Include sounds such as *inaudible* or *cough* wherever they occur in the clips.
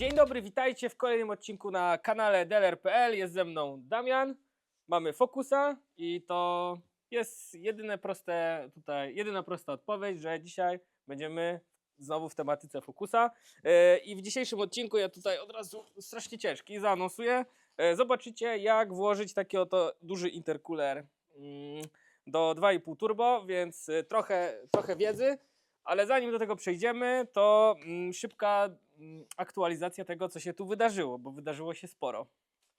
Dzień dobry, witajcie w kolejnym odcinku na kanale Deler.pl. Jest ze mną Damian, mamy Focusa i to jest jedyne proste tutaj, jedyna prosta odpowiedź, że dzisiaj będziemy znowu w tematyce Focusa. E, I w dzisiejszym odcinku ja tutaj od razu strasznie ciężki zaanonsuję. E, Zobaczycie jak włożyć taki oto duży intercooler mm, do 2,5 turbo, więc e, trochę, trochę wiedzy. Ale zanim do tego przejdziemy, to mm, szybka aktualizacja tego, co się tu wydarzyło, bo wydarzyło się sporo.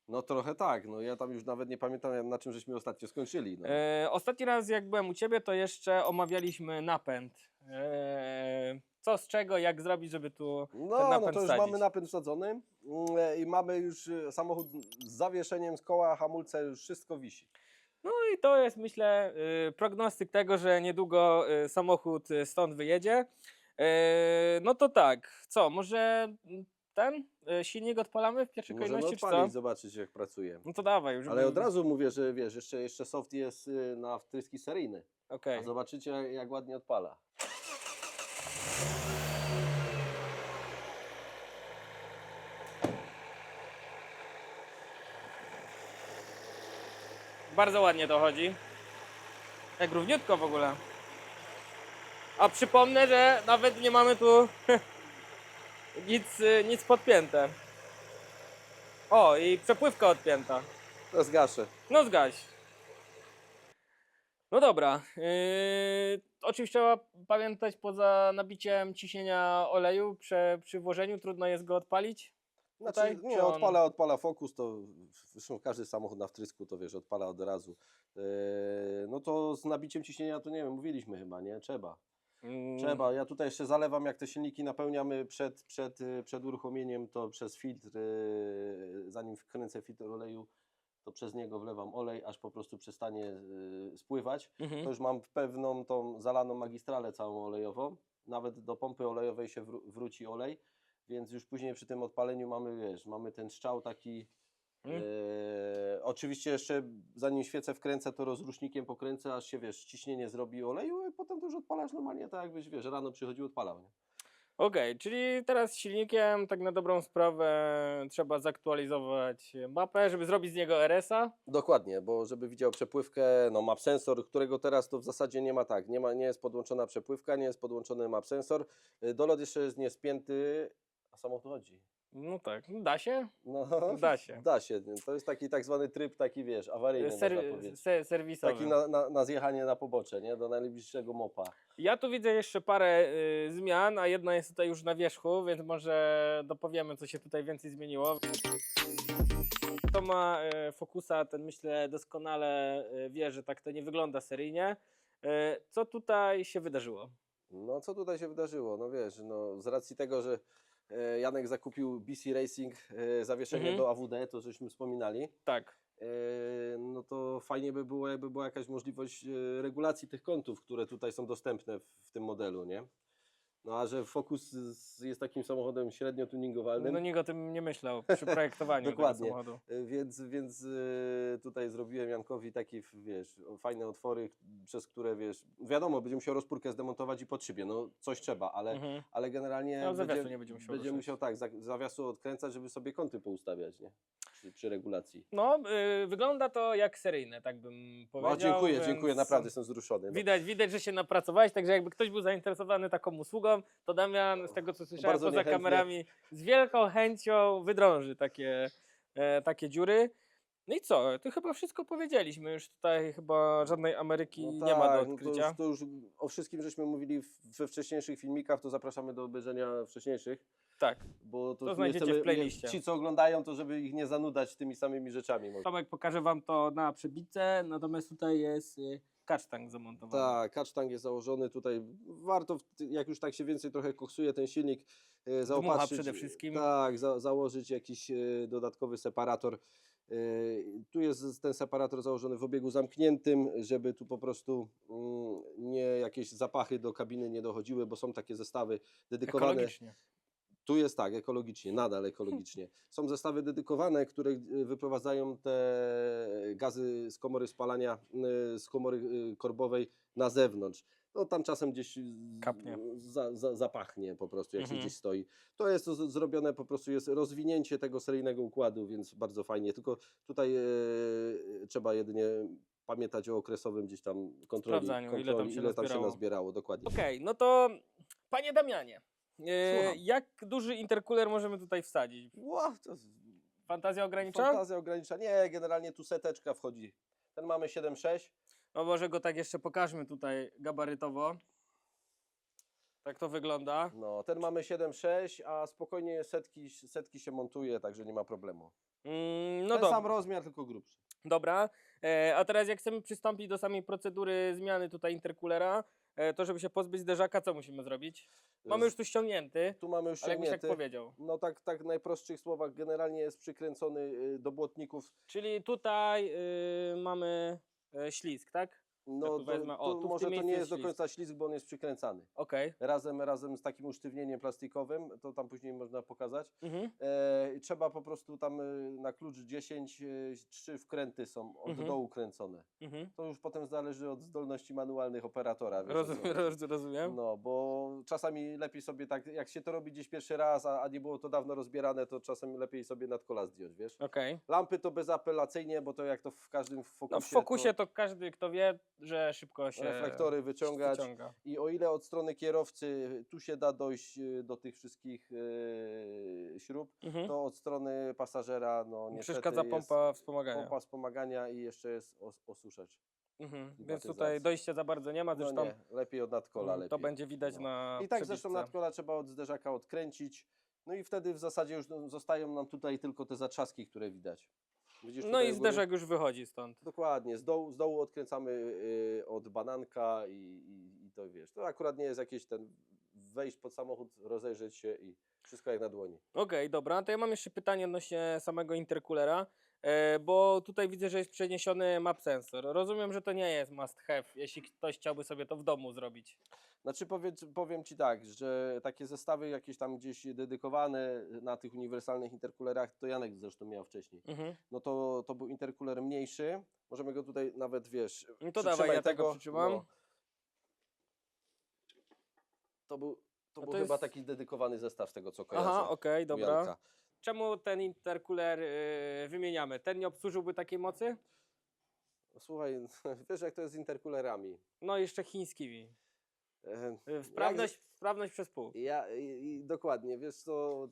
No trochę tak, no ja tam już nawet nie pamiętam na czym żeśmy ostatnio skończyli. No. E, ostatni raz, jak byłem u ciebie, to jeszcze omawialiśmy napęd. E, co z czego, jak zrobić, żeby tu ten No, no napęd to już wsadzić. mamy napęd wsadzony mm, e, i mamy już e, samochód z zawieszeniem, z koła, hamulce, już wszystko wisi. No i to jest, myślę, y, prognostyk tego, że niedługo y, samochód y, stąd wyjedzie. E, no to tak, co, może ten y, silnik odpalamy w pierwszej Możemy kolejności, czy co? odpalić, zobaczyć jak pracuje. No to dawaj. Już Ale od razu mówię, że wiesz, jeszcze, jeszcze soft jest y, na wtryski seryjny. Okej. A zobaczycie jak ładnie odpala. Bardzo ładnie to chodzi. Jak równiutko w ogóle. A przypomnę, że nawet nie mamy tu *laughs* nic, y, nic podpięte. O, i przepływka odpięta. To zgaszę. No zgaś. No dobra. Yy, oczywiście trzeba pamiętać poza nabiciem ciśnienia oleju przy, przy włożeniu trudno jest go odpalić. Znaczy, Tutaj, nie, on- odpala, odpala Focus, to zresztą każdy samochód na wtrysku to wiesz, odpala od razu. E, no to z nabiciem ciśnienia to nie wiem, mówiliśmy chyba, nie? Trzeba. Mm, Trzeba. Ja tutaj jeszcze zalewam, jak te silniki napełniamy przed, przed, y, przed uruchomieniem, to przez filtr, y, zanim wkręcę filtr oleju, to przez niego wlewam olej, aż po prostu przestanie y, spływać. Mhm. To już mam pewną tą zalaną magistralę całą olejową. Nawet do pompy olejowej się wró- wróci olej, więc już później przy tym odpaleniu mamy, wiesz, mamy ten strzał taki. Mm. e, oczywiście jeszcze zanim świecę wkręcę, to rozrusznikiem pokręcę, aż się wiesz, ciśnienie zrobi oleju i potem to już odpalasz normalnie, tak jakbyś wiesz, rano przychodził, odpalał. Nie? Okej, czyli teraz z silnikiem tak na dobrą sprawę trzeba zaktualizować mapę, żeby zrobić z niego RS-a. Dokładnie, bo żeby widział przepływkę, no map sensor, którego teraz to w zasadzie nie ma tak, nie, ma, nie jest podłączona przepływka, nie jest podłączony map sensor, Y, dolot jeszcze jest niespięty, a samochód chodzi. No tak, da się? No, Da się. *laughs* Da się, to jest taki tak zwany tryb, taki wiesz, awaryjny można Ser, powiedzieć. se, serwisowy. Taki na, na, na zjechanie na pobocze, nie? Do najbliższego mopa. Ja tu widzę jeszcze parę y, zmian, a jedna jest tutaj już na wierzchu, więc może dopowiemy, co się tutaj więcej zmieniło. Kto ma y, Focusa, ten myślę doskonale y, wie, że tak to nie wygląda seryjnie. Y, co tutaj się wydarzyło? No co tutaj się wydarzyło? No wiesz, no z racji tego, że Janek zakupił BC Racing e, zawieszenie Mhm. do AWD, to żeśmy wspominali, Tak. e, no to fajnie by było, jakby była jakaś możliwość e, regulacji tych kątów, które tutaj są dostępne w tym modelu, nie? No a że Focus jest takim samochodem średnio tuningowalnym, No nikt o tym nie myślał przy projektowaniu *laughs* tego Dokładnie. samochodu. E, Więc, więc e, tutaj zrobiłem Jankowi takie, wiesz, fajne otwory, przez które, wiesz, wiadomo, będzie musiał rozpórkę zdemontować i pod szybie, no coś trzeba, ale, Mhm. ale generalnie No, zawiasu będzie, nie będzie musiał będzie musiał tak, za- zawiasu odkręcać, żeby sobie kąty poustawiać, nie? Przy, przy regulacji. No, y, wygląda to jak seryjne, tak bym powiedział. No, dziękuję, dziękuję, naprawdę jestem wzruszony. No. Widać, widać, że się napracowałeś, także jakby ktoś był zainteresowany taką usługą, to Damian, z tego co słyszałem Bardzo poza niechętnie. kamerami, z wielką chęcią wydrąży takie, e, takie dziury. No i co? To chyba wszystko powiedzieliśmy. Już tutaj chyba żadnej Ameryki No nie ma do tak, no odkrycia. to, już, to już o wszystkim żeśmy mówili w, we wcześniejszych filmikach, to zapraszamy do obejrzenia wcześniejszych. Tak. Bo to, To nie znajdziecie chcemy- w playliście. Nie, ci, co oglądają, to żeby ich nie zanudać tymi samymi rzeczami. może. Tomek pokaże wam to na przebitce, natomiast tutaj jest y, kasztang zamontowany. Tak, kacztang jest założony tutaj. Warto, jak już tak się więcej trochę koksuje ten silnik, e, zaopatrzyć. przede wszystkim. Tak, za, założyć jakiś e, dodatkowy separator. E, Tu jest ten separator założony w obiegu zamkniętym, żeby tu po prostu mm, nie jakieś zapachy do kabiny nie dochodziły, bo są takie zestawy dedykowane. Ekologicznie. Tu jest tak, ekologicznie, nadal ekologicznie. Są zestawy dedykowane, które y, wyprowadzają te gazy z komory spalania, y, z komory y, korbowej na zewnątrz. No tam czasem gdzieś Kapnie. Za, za, zapachnie po prostu, jak Mhm. się gdzieś stoi. To jest to zrobione, po prostu jest rozwinięcie tego seryjnego układu, więc bardzo fajnie. Tylko tutaj e, trzeba jedynie pamiętać o okresowym gdzieś tam kontroli, Sprawdzaniu, ile kontroli, tam się ile tam się nazbierało. nazbierało, dokładnie. Okej, no to panie Damianie, Słucham. jak duży interkuler możemy tutaj wsadzić? Ła, to z- Fantazja ogranicza? fantazja ogranicza. Nie, generalnie tu seteczka wchodzi. Ten mamy 7,6. No może go tak jeszcze pokażmy tutaj gabarytowo. Tak to wygląda. No, ten mamy 7,6, a spokojnie setki, setki się montuje, także nie ma problemu. Mm, no Ten dobra. sam rozmiar, tylko grubszy. Dobra, e, a teraz jak chcemy przystąpić do samej procedury zmiany tutaj interkulera, e, to żeby się pozbyć zderzaka, co musimy zrobić? Mamy już tu ściągnięty, Tu mamy już ale jakbyś tak ściągnięty. powiedział. No tak, tak w najprostszych słowach, generalnie jest przykręcony y, do błotników. Czyli tutaj y, mamy e, ślizg, tak? No tu wezmę- o, tu w może tym to nie jest do końca ślizg, bo on jest przykręcany. Okej. Razem, razem z takim usztywnieniem plastikowym, to tam później można pokazać. Mhm. E, trzeba po prostu tam y, na klucz 10, y, trzy wkręty są od Mhm. dołu kręcone. Mhm. To już potem zależy od zdolności manualnych operatora. wiesz, o co Rozumiem, chodzi. *laughs* roz, rozumiem. No, bo czasami lepiej sobie tak, jak się to robi gdzieś pierwszy raz, a, a nie było to dawno rozbierane, to czasem lepiej sobie nad kola zdjąć, wiesz. Okej. Lampy to bezapelacyjnie, bo to jak to w każdym fokusie. No w fokusie to każdy, kto wie, że szybko się reflektory wyciągać. wyciąga. I o ile od strony kierowcy tu się da dojść y, do tych wszystkich e, śrub, Mhm. to od strony pasażera, no niestety Przeszkadza pompa wspomagania. pompa wspomagania i jeszcze jest os, osuszać. Mhm. Więc tutaj dojścia za bardzo nie ma, No zresztą nie, lepiej od nadkola, mm, lepiej. to będzie widać No. na I tak zresztą przebitce. nadkola trzeba od zderzaka odkręcić. No i wtedy w zasadzie już no, zostają nam tutaj tylko te zatrzaski, które widać. Widzisz No tutaj i u góry? zderzak już wychodzi stąd. Dokładnie, z dołu, z dołu odkręcamy y, od bananka i, i, i to wiesz. To akurat nie jest jakieś ten wejść pod samochód, rozejrzeć się i wszystko jak na dłoni. Okej, dobra, to ja mam jeszcze pytanie odnośnie samego interkulera, e, bo tutaj widzę, że jest przeniesiony map sensor. Rozumiem, że to nie jest must have, jeśli ktoś chciałby sobie to w domu zrobić. Znaczy powiem, powiem Ci tak, że takie zestawy jakieś tam gdzieś dedykowane na tych uniwersalnych interkulerach, to Janek zresztą miał wcześniej. Mhm. No to, to był interkuler mniejszy. Możemy go tutaj nawet, wiesz, No to dawaj, ja tego przytrzymam. To był, to A był to chyba jest- taki dedykowany zestaw z tego, co kojarzę. Aha, okej, u dobra. Janka. Czemu ten interkuler y, wymieniamy? Ten nie obsłużyłby takiej mocy? Słuchaj, *laughs* wiesz jak to jest z interkulerami. No jeszcze chińskimi. E, Y, Sprawność, sprawność przez pół. Ja, i, i, dokładnie, wiesz co,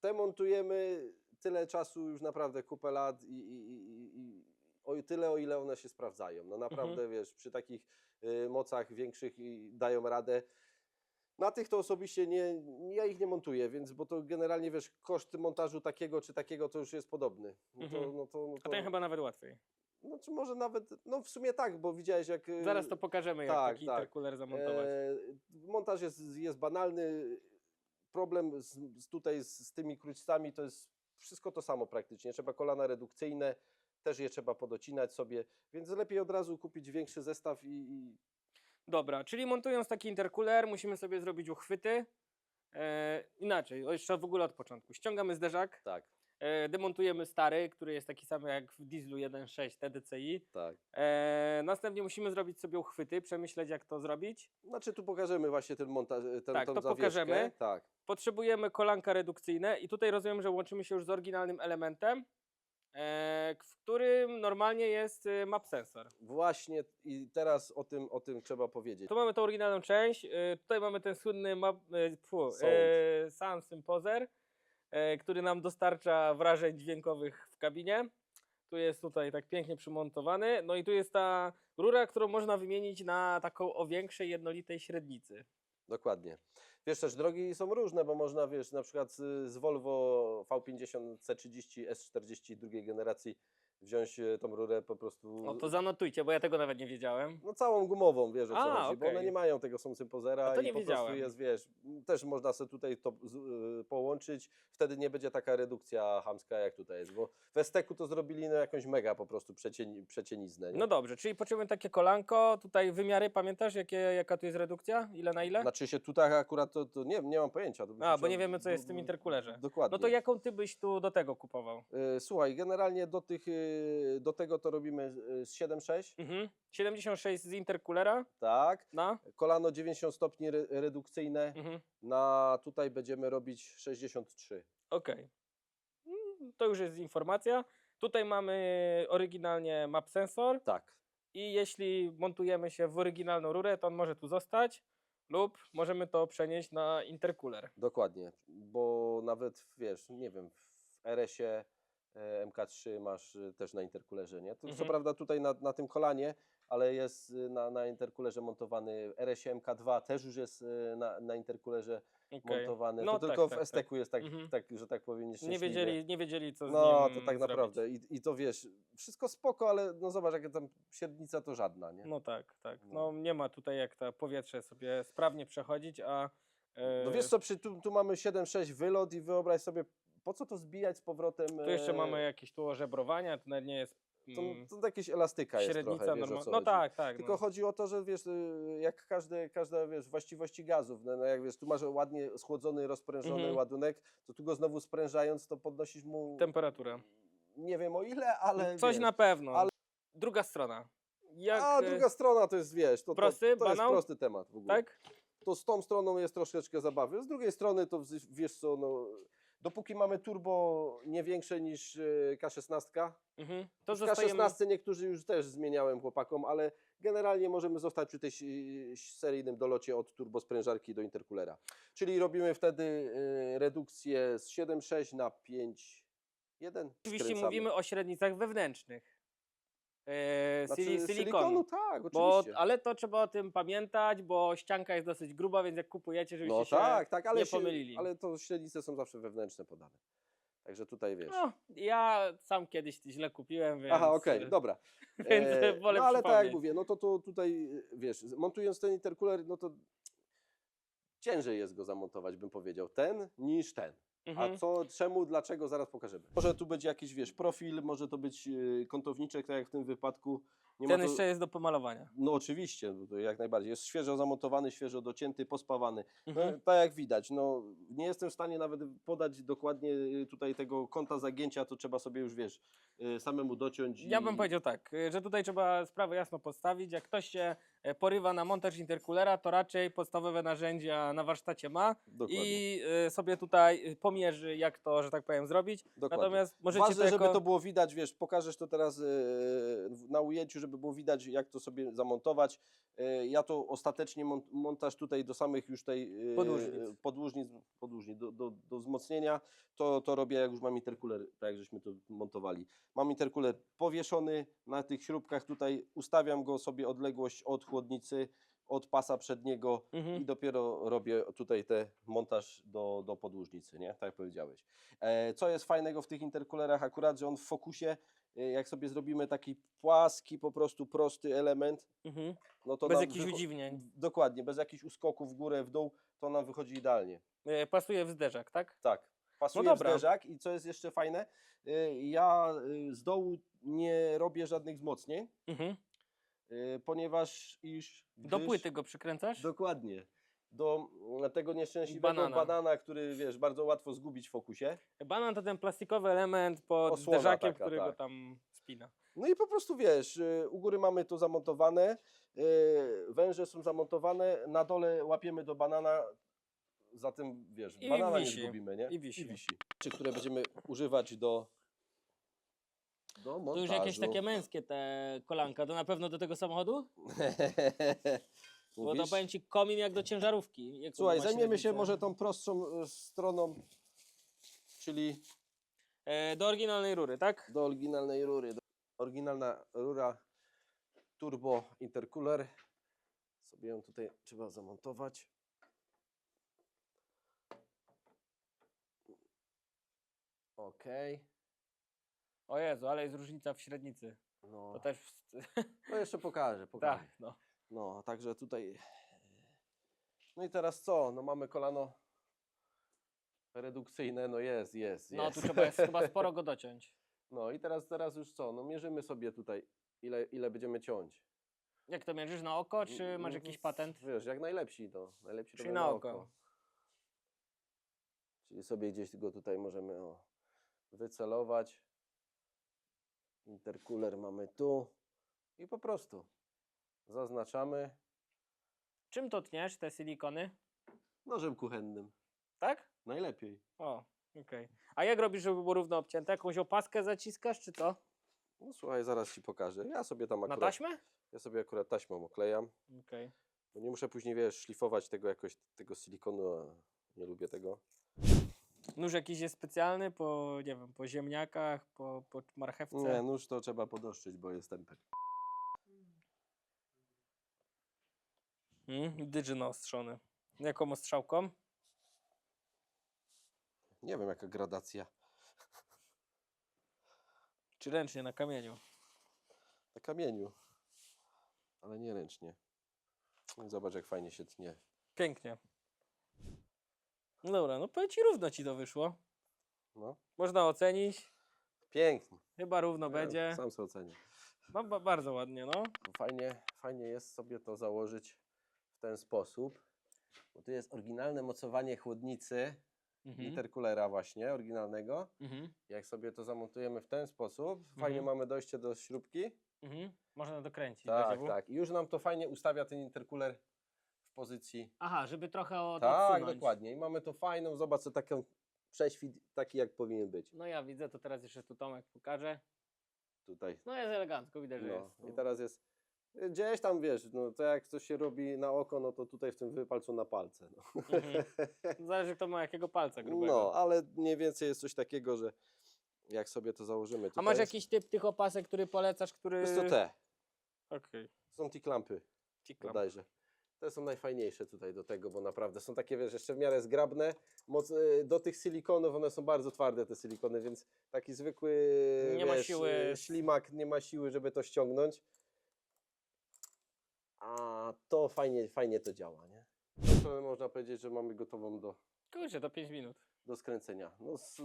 te montujemy tyle czasu, już naprawdę kupę lat i, i, i, i o tyle, o ile one się sprawdzają. No naprawdę, Mhm. wiesz, przy takich y, mocach większych i dają radę. Na tych to osobiście nie, ja ich nie montuję, więc, bo to generalnie, wiesz, koszt montażu takiego czy takiego to już jest podobny. No to, Mhm. no to, no A to, ten chyba nawet łatwiej. No czy może nawet, no w sumie tak, bo widziałeś jak... y, Zaraz to pokażemy, jak tak, taki tak. interkuler zamontować. E, montaż jest, jest banalny. Problem z, z tutaj z, z tymi krućcami to jest wszystko to samo praktycznie. Trzeba kolana redukcyjne, też je trzeba podocinać sobie, więc lepiej od razu kupić większy zestaw i, i Dobra, czyli montując taki interkuler, musimy sobie zrobić uchwyty. E, inaczej, jeszcze w ogóle od początku. Ściągamy zderzak, tak, demontujemy stary, który jest taki sam jak w dieslu 1.6 TDCi. tak. E, następnie musimy zrobić sobie uchwyty, przemyśleć jak to zrobić. Znaczy tu pokażemy właśnie ten montaż, ten, Tak, tą to zawieszkę. pokażemy. Tak, Potrzebujemy kolanka redukcyjne i tutaj rozumiem, że łączymy się już z oryginalnym elementem, e, w którym normalnie jest e, map sensor. właśnie i teraz o tym, o tym trzeba powiedzieć. Tu mamy tą oryginalną część, e, tutaj mamy ten słynny map, e, fu, Sound. e, Sound Symposer, e, który nam dostarcza wrażeń dźwiękowych w kabinie. Tu jest tutaj tak pięknie przymontowany. No i tu jest ta rura, którą można wymienić na taką o większej, jednolitej średnicy. Dokładnie. Wiesz, też drogi są różne, bo można, wiesz, na przykład z Volvo V50 C30 S40 drugiej generacji wziąć e, tą rurę po prostu, O, to zanotujcie, bo ja tego nawet nie wiedziałem. no całą gumową, wiesz o co A, chodzi, bo one nie mają tego symposera A to i nie po wiedziałem. prostu jest, wiesz, też można sobie tutaj to z, y, połączyć, wtedy nie będzie taka redukcja hamska jak tutaj jest, bo w Esteku to zrobili no jakąś mega po prostu przecieni, przecieniznę, nie? No dobrze, czyli potrzebujemy takie kolanko, tutaj wymiary, pamiętasz jakie, jaka tu jest redukcja? Ile na ile? Znaczy się tutaj akurat to, to nie, nie mam pojęcia. To A, bo musiał nie wiemy, co jest w tym interkulerze. Dokładnie. No to jaką ty byś tu do tego kupował? E, Słuchaj, generalnie do tych e, y, do tego to robimy z 7,6, Mhm. 76 z intercoolera tak. na? Kolano 90 stopni re, redukcyjne, Mhm. na tutaj będziemy robić 63. Okej. Mm, To już jest informacja. Tutaj mamy oryginalnie map sensor Tak. i jeśli montujemy się w oryginalną rurę, to on może tu zostać lub możemy to przenieść na intercooler. Dokładnie, bo nawet wiesz, nie wiem, w RS-ie MK3 masz e, też na interkulerze, nie? Tu, Co Mhm. prawda tutaj na, na tym kolanie, ale jest e, na, na interkulerze montowany RS-ie MK2 też już jest e, na, na interkulerze Okej. montowany. No to tak, tylko tak, w STK jest tak, Mhm. tak, że tak powiem, Nie wiedzieli, nie wiedzieli co No, to tak zrobić. naprawdę. I, I to wiesz, wszystko spoko, ale no zobacz, jaka tam średnica to żadna, nie? No tak, tak. No. No nie ma tutaj jak to powietrze sobie sprawnie przechodzić, a e, No wiesz co, przy, tu, tu mamy 7,6 wylot i wyobraź sobie, po co to zbijać z powrotem? tu jeszcze e, mamy jakieś tu ożebrowania, to nawet nie jest To, mm, to jakieś elastyka jest średnica trochę, wiesz, norma- No tak, tak. Tylko no. chodzi o to, że wiesz, y, jak każde, każde wiesz, właściwości gazów, no, no jak wiesz, tu masz ładnie schłodzony, rozprężony Mhm. ładunek, to tu go znowu sprężając, to podnosisz mu, Temperaturę. nie wiem o ile, ale Coś wiesz, na pewno. ale- Druga strona. Jak, A e, druga strona to jest, wiesz, to, prosty to, to jest prosty temat w ogóle. Tak? To z tą stroną jest troszeczkę zabawy, z drugiej strony to wiesz co, no, dopóki mamy turbo nie większe niż y, K16, Mhm. To w zostajemy... K16 niektórzy już też zmieniałem chłopakom, ale generalnie możemy zostać przy tej si- seryjnym dolocie od turbosprężarki do interkulera. Czyli robimy wtedy y, redukcję z 7,6 na 5,1. Oczywiście skręcamy. mówimy o średnicach wewnętrznych. E, Znaczy, sili- silikonu. tak, Bo, oczywiście. ale to trzeba o tym pamiętać, bo ścianka jest dosyć gruba, więc jak kupujecie, żebyście no się tak, tak, ale, nie się- pomylili. ale to średnice są zawsze wewnętrzne podane. Także tutaj wiesz. No, ja sam kiedyś źle kupiłem, więc... Aha, okej, dobra. *laughs* więc E, wolę no ale tak jak mówię, no to, to tutaj, wiesz, montując ten interkuler, no to ciężej jest go zamontować, bym powiedział, ten niż ten. Mhm. A co, czemu, dlaczego, zaraz pokażemy. Może tu będzie jakiś, wiesz, profil, może to być y, kątowniczek, tak jak w tym wypadku. Nie Ten ma tu, jeszcze jest do pomalowania. No oczywiście, to jak najbardziej. Jest świeżo zamontowany, świeżo docięty, pospawany. No, Mhm. tak jak widać, no nie jestem w stanie nawet podać dokładnie y, tutaj tego kąta zagięcia, to trzeba sobie już, wiesz, y, samemu dociąć. Ja i- bym powiedział tak, y, że tutaj trzeba sprawę jasno postawić. Jak ktoś się porywa na montaż interkulera, to raczej podstawowe narzędzia na warsztacie ma Dokładnie. i y, sobie tutaj y, pomierzy, jak to, że tak powiem, zrobić. Dokładnie. Natomiast możecie Ważne, to żeby to było widać, wiesz, pokażesz to teraz e, na ujęciu, żeby było widać, jak to sobie zamontować. E, Ja to ostatecznie mon- montaż tutaj do samych już tej e, Podłużnic. podłużnic, podłużnic do, do, do wzmocnienia, to, to robię jak już mam interkuler, tak jak żeśmy to montowali. Mam interkuler powieszony na tych śrubkach tutaj, ustawiam go sobie odległość od chłodnicy, od pasa przedniego Mhm. i dopiero robię tutaj ten montaż do, do podłużnicy, nie? Tak jak powiedziałeś. E, co jest fajnego w tych interkulerach akurat, że on w fokusie, e, jak sobie zrobimy taki płaski, po prostu prosty element, Mhm. no to Bez jakichś udziwnień. Dokładnie, bez jakichś uskoków w górę, w dół, to nam wychodzi idealnie. E, Pasuje w zderzak, tak? Tak. Pasuje No w zderzak i co jest jeszcze fajne, e, ja e, z dołu nie robię żadnych wzmocnień, Mhm. E, ponieważ iż... Do gdyż- płyty go przykręcasz? Dokładnie. Do mm, tego nieszczęśliwego Banana. banana. który wiesz, bardzo łatwo zgubić w fokusie. Banan to ten plastikowy element pod Osłona zderzakiem, taka, który go tak. tam spina. No i po prostu wiesz, y, u góry mamy to zamontowane, y, węże są zamontowane, na dole łapiemy do banana, zatem wiesz, I banana wisi. nie zgubimy, nie? I wisi. Czy które będziemy używać do, do montażu. To już jakieś takie męskie te kolanka, to na pewno do tego samochodu? *laughs* Bo to powiem ci komin jak do ciężarówki. jaką Słuchaj, zajmiemy się może tą prostszą y, stroną, czyli E, do oryginalnej rury, tak? do oryginalnej rury. Do- Oryginalna rura turbo intercooler. Sobie ją tutaj trzeba zamontować. Ok. O Jezu, ale jest różnica w średnicy. No, To też... *laughs* no jeszcze pokażę, pokażę. tak, no. No, także tutaj. No i teraz co? No mamy kolano redukcyjne, no jest, jest, No jest. tu trzeba jest chyba sporo *laughs* go dociąć. No i teraz, teraz już co? No mierzymy sobie tutaj, ile, ile będziemy ciąć. Jak to mierzysz na oko, czy masz No, jakiś to patent? Wiesz, jak najlepsi to. Najlepsi Czyli będą na oko. Czyli sobie gdzieś go tutaj możemy o, wycelować. Intercooler mamy tu i po prostu zaznaczamy Czym to tniesz, te silikony? nożem kuchennym. Tak? Najlepiej. O, okej. A jak robisz, żeby było równo obcięte? Jakąś opaskę zaciskasz, czy to? No słuchaj, zaraz ci pokażę. Ja sobie tam Na akurat, taśmę? ja sobie akurat taśmą oklejam, Okej. bo nie muszę później, wiesz, szlifować tego jakoś, tego silikonu, a nie lubię tego. Nóż jakiś jest specjalny po, nie wiem, po ziemniakach, po, po marchewce? Nie, nóż to trzeba podoszczyć, bo jest tempek. Hmm? Dydży ostrzony. Jaką ostrzałką? Nie wiem, jaka gradacja. Czy ręcznie na kamieniu? Na kamieniu, ale nie ręcznie. Zobacz, jak fajnie się tnie. Pięknie. No dobra, no powiem ci, równo ci to wyszło. No, Można ocenić. pięknie. Chyba równo będzie. Sam sobie ocenię. No, ba bardzo ładnie, no. Fajnie, fajnie jest sobie to założyć w ten sposób, bo tu jest oryginalne mocowanie chłodnicy Mhm. intercoolera właśnie, oryginalnego. Mhm. Jak sobie to zamontujemy w ten sposób, fajnie Mhm. mamy dojście do śrubki. Mhm. Można dokręcić. Tak, tak. I już nam to fajnie ustawia ten intercooler w pozycji. Aha, żeby trochę od, Tak, odsunąć. dokładnie. I mamy to fajną, zobacz, co taką prześwit taki, jak powinien być. No ja widzę, to teraz jeszcze tu Tomek pokaże. Tutaj. No jest elegancko, widać, że No. jest. I teraz jest. Gdzieś tam wiesz, no to jak coś się robi na oko, no to tutaj w tym wypalcu na palce. No. Mhm. Zależy kto ma jakiego palca grubego. No, ale mniej więcej jest coś takiego, że jak sobie to założymy. A tutaj masz jest- jakiś typ tych opasek, który polecasz, który... Jest to te. Okej. Są te klampy bodajże. Te są najfajniejsze tutaj do tego, bo naprawdę są takie, wiesz, jeszcze w miarę zgrabne. Moc, y, do tych silikonów one są bardzo twarde, te silikony, więc taki zwykły Nie ma wiesz, siły. y, ślimak nie ma siły, żeby to ściągnąć. A to fajnie, fajnie to działa, nie? Z tą strony można powiedzieć, że mamy gotową do, Kurczę, to 5 minut. do skręcenia. No z,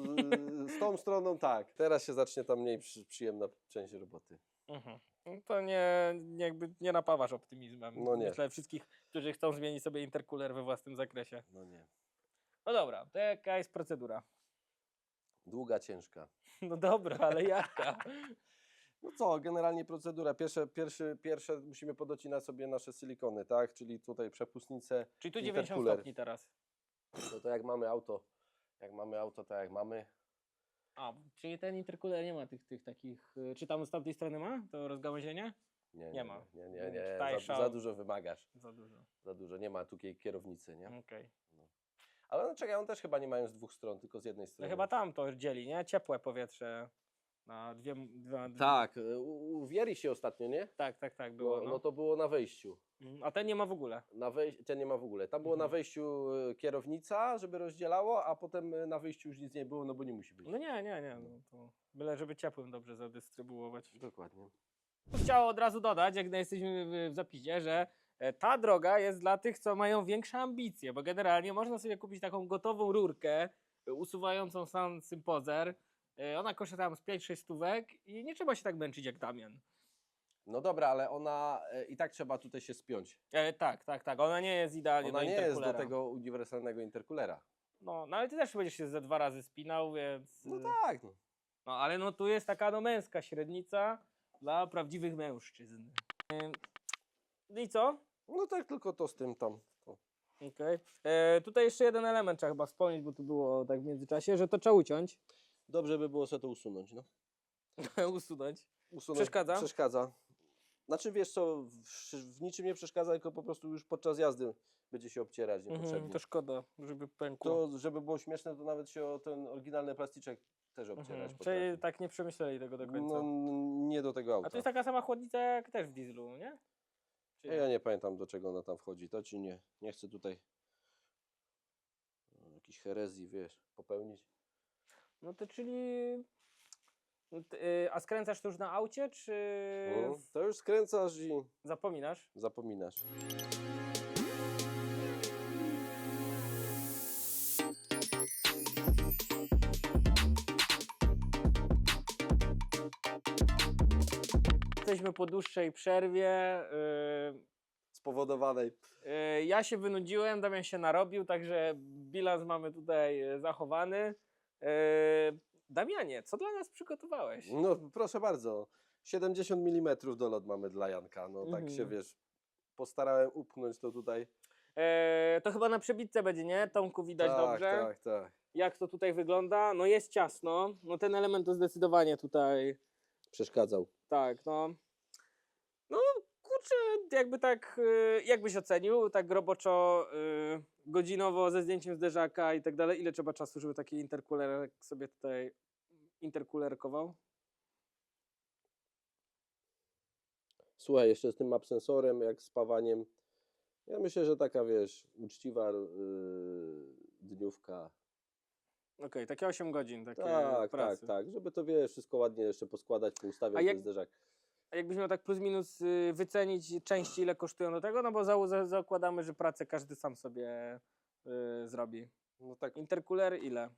z tą stroną tak. Teraz się zacznie ta mniej przy, przyjemna część roboty. Mhm. To nie, jakby nie napawasz optymizmem. No nie. Myślę wszystkich, którzy chcą zmienić sobie intercooler we własnym zakresie. No nie. No dobra, to jaka jest procedura? Długa, ciężka. *laughs* No dobra, ale jaka? *laughs* No co, generalnie procedura. Pierwsze, pierwszy, pierwsze musimy podocinać sobie nasze silikony, tak? Czyli tutaj przepustnice. Czyli tu 90 Intercooler. stopni teraz. No to jak mamy auto, jak mamy auto, tak jak mamy. A, czyli ten intercooler nie ma tych, tych takich... y, Czy tam z tamtej strony ma to rozgałęzienie? Nie, Nie ma. Nie, nie, nie. Za, za dużo wymagasz. Za dużo. Za dużo. Nie ma tu kier- kierownicy, nie? Okej. Ale no czekaj, on też chyba nie mają z dwóch stron, tylko z jednej No strony. chyba tam to dzieli, nie? Ciepłe powietrze na dwie... Dwa, Tak, y, u, u Wieri się ostatnio, nie? Tak, tak, tak, było. no. No. no to było na wejściu. Mm, A ten nie ma w ogóle. Na wejściu, ten nie ma w ogóle. Tam było na Mhm. wejściu y, kierownica, żeby rozdzielało, a potem y, na wyjściu już nic nie było, no bo nie musi być. No nie, nie, nie. No to byle, żeby ciepłym dobrze zadystrybuować. Dokładnie. Chciałem od razu dodać, jak jesteśmy w, w zapisie, że e, ta droga jest dla tych, co mają większe ambicje, bo generalnie można sobie kupić taką gotową rurkę e, usuwającą sam sympozer. E, Ona kosztuje tam z 5-6 stówek i nie trzeba się tak męczyć jak Damian. No dobra, ale ona y, i tak trzeba tutaj się spiąć. E, tak, tak, tak. Ona nie jest idealnie Ona do nie jest do tego uniwersalnego intercoolera. No, no ale ty też będziesz się ze dwa razy spinał, więc... No e, tak. No. No ale no tu jest taka no męska średnica dla prawdziwych mężczyzn. Ym, No i co? no tak, tylko to z tym tam. To. Okej. E, Tutaj jeszcze jeden element trzeba chyba wspomnieć, bo tu było tak w międzyczasie, że to trzeba uciąć. Dobrze by było sobie to usunąć. No. *laughs* Usunąć. Usunąć, Przeszkadza? Przeszkadza. Znaczy wiesz co, w, w niczym nie przeszkadza, tylko po prostu już podczas jazdy będzie się obcierać niepotrzebnie. Mhm, to szkoda, żeby pękło. To, żeby było śmieszne, to nawet się o ten oryginalny plasticzek też obcierać Mhm. Czyli tak nie przemyśleli tego do końca. No nie do tego auta. A to jest taka sama chłodnica jak też w dieslu, nie? Czy Ja nie pamiętam do czego ona tam wchodzi, to ci nie, nie chcę tutaj no, jakiś herezji, wiesz, popełnić. No to czyli... no y, A skręcasz to już na aucie, czy No, to już skręcasz i zapominasz? zapominasz. Jesteśmy po dłuższej przerwie. y, Spowodowanej. y, Ja się wynudziłem, Damian się narobił, także bilans mamy tutaj e, zachowany. Y, Damianie, co dla nas przygotowałeś? No proszę bardzo, 70 mm dolot mamy dla Janka, no tak się Mhm. wiesz, postarałem upchnąć to tutaj. E, to chyba na przebitce będzie, nie? Tomku widać tak, dobrze. tak, tak. Jak to tutaj wygląda? No jest ciasno. No ten element to zdecydowanie tutaj Przeszkadzał. Tak, no. No, kurczę, jakby tak, y, jakbyś ocenił, tak roboczo, y, godzinowo ze zdjęciem zderzaka i tak dalej, ile trzeba czasu, żeby taki interkulerek sobie tutaj interkulerkował? Słuchaj, jeszcze z tym map sensorem, jak z pawaniem. Ja myślę, że taka wiesz, uczciwa yy, dniówka. Okej, takie 8 godzin, takie Tak, pracy. tak, tak. Żeby to wiesz, wszystko ładnie jeszcze poskładać, poustawiać jak- ten zderzak. A jakbyś miał tak plus minus y, wycenić części, ile kosztują do tego, no bo za, za, zakładamy, że pracę każdy sam sobie y, zrobi. No tak, Interkuler ile?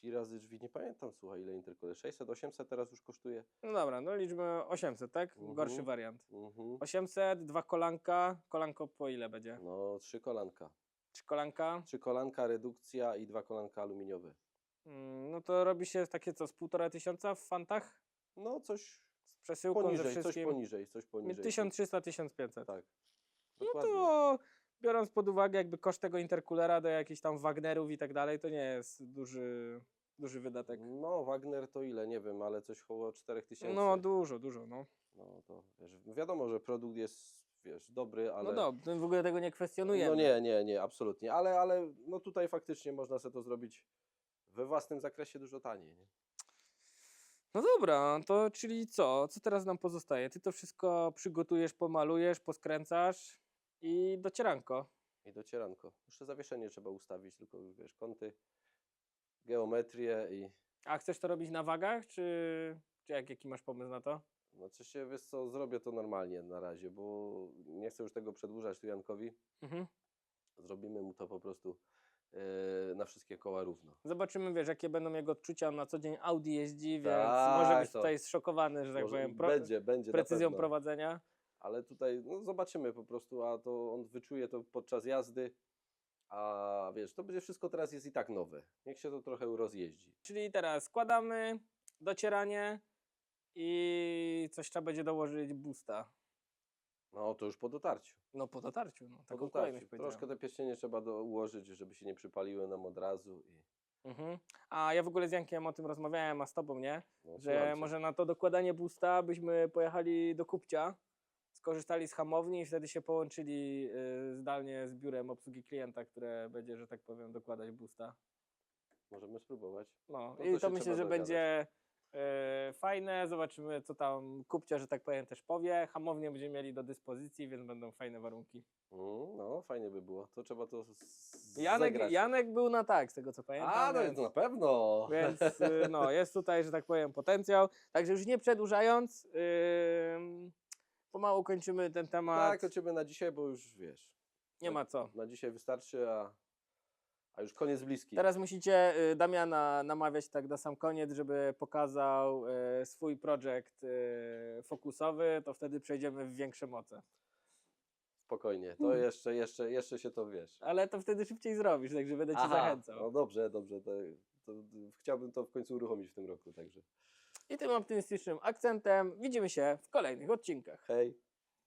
pi razy drzwi, nie pamiętam, słuchaj, ile interkuler. 600, 800 teraz już kosztuje. No dobra, no liczmy 800, tak? Gorszy Mhm. wariant. Mhm. 800, dwa kolanka. Kolanko po ile będzie? No, trzy kolanka. Trzy kolanka. Trzy kolanka, redukcja i dwa kolanka aluminiowe. Mm, No to robi się takie co, z półtora tysiąca w fantach? No, coś Z przesyłką ze poniżej, coś wszystkim? poniżej, coś poniżej. 1300-1500. Tak. No Dokładnie. to biorąc pod uwagę jakby koszt tego interkulera do jakichś tam Wagnerów i tak dalej, to nie jest duży, duży wydatek. No, Wagner to ile, nie wiem, ale coś około 4000. No dużo, dużo, no. No to wiesz, wiadomo, że produkt jest, wiesz, dobry, ale... No dobrze, w ogóle tego nie kwestionujemy. No nie, nie, nie, absolutnie, ale, ale no tutaj faktycznie można sobie to zrobić we własnym zakresie dużo taniej, nie? No dobra, to czyli co? Co teraz nam pozostaje? Ty to wszystko przygotujesz, pomalujesz, poskręcasz i docieranko. I docieranko. Jeszcze zawieszenie trzeba ustawić, tylko wiesz, kąty, geometrię i... A chcesz to robić na wagach, czy, czy jak, jaki masz pomysł na to? Znaczy się, wiesz co, zrobię to normalnie na razie, bo nie chcę już tego przedłużać tu Jankowi. Mhm. Zrobimy mu to po prostu na wszystkie koła równo. Zobaczymy, wiesz, jakie będą jego odczucia. On Na co dzień Audi jeździ, więc Tak, może być to- tutaj zszokowany, że tak Może powiem, pro, będzie, będzie precyzją prowadzenia. Ale tutaj no, zobaczymy po prostu, a to on wyczuje to podczas jazdy. A wiesz, to będzie wszystko teraz jest i tak nowe. Niech się to trochę rozjeździ. Czyli teraz składamy, docieranie i coś trzeba będzie dołożyć boosta. No to już po dotarciu. No po dotarciu, no, Po taką dotarciu. kolejność Troszkę powiedziałem. te pierścienie trzeba do, ułożyć, żeby się nie przypaliły nam od razu. I, Mhm. A ja w ogóle z Jankiem o tym rozmawiałem, a z tobą nie? no, że może na to dokładanie boosta byśmy pojechali do kupcia, skorzystali z hamowni i wtedy się połączyli y, zdalnie z biurem obsługi klienta, które będzie, że tak powiem, dokładać boosta. Możemy spróbować. No, No to i to myślę, trzeba że dogadać. będzie fajne. Zobaczymy, co tam kupcia, że tak powiem, też powie. Hamownię będziemy mieli do dyspozycji, więc będą fajne warunki. Mm, no, fajnie by było. To trzeba to z- Janek. Janek był na tak, z tego co pamiętam. A, no więc... to na pewno. Więc *laughs* y, no, jest tutaj, że tak powiem, potencjał. Także już nie przedłużając, ym, pomału kończymy ten temat. Tak, kończymy na dzisiaj, bo już wiesz. nie ma co. Na dzisiaj wystarczy, a, a już koniec bliski. Teraz musicie y, Damiana namawiać tak na sam koniec, żeby pokazał y, swój projekt y, fokusowy, to wtedy przejdziemy w większe moce. Spokojnie, to Hmm. jeszcze, jeszcze, jeszcze się to wiesz. Ale to wtedy szybciej zrobisz, także będę cię zachęcał. No dobrze, dobrze. To, to, chciałbym to w końcu uruchomić w tym roku, także I tym optymistycznym akcentem widzimy się w kolejnych odcinkach. hej.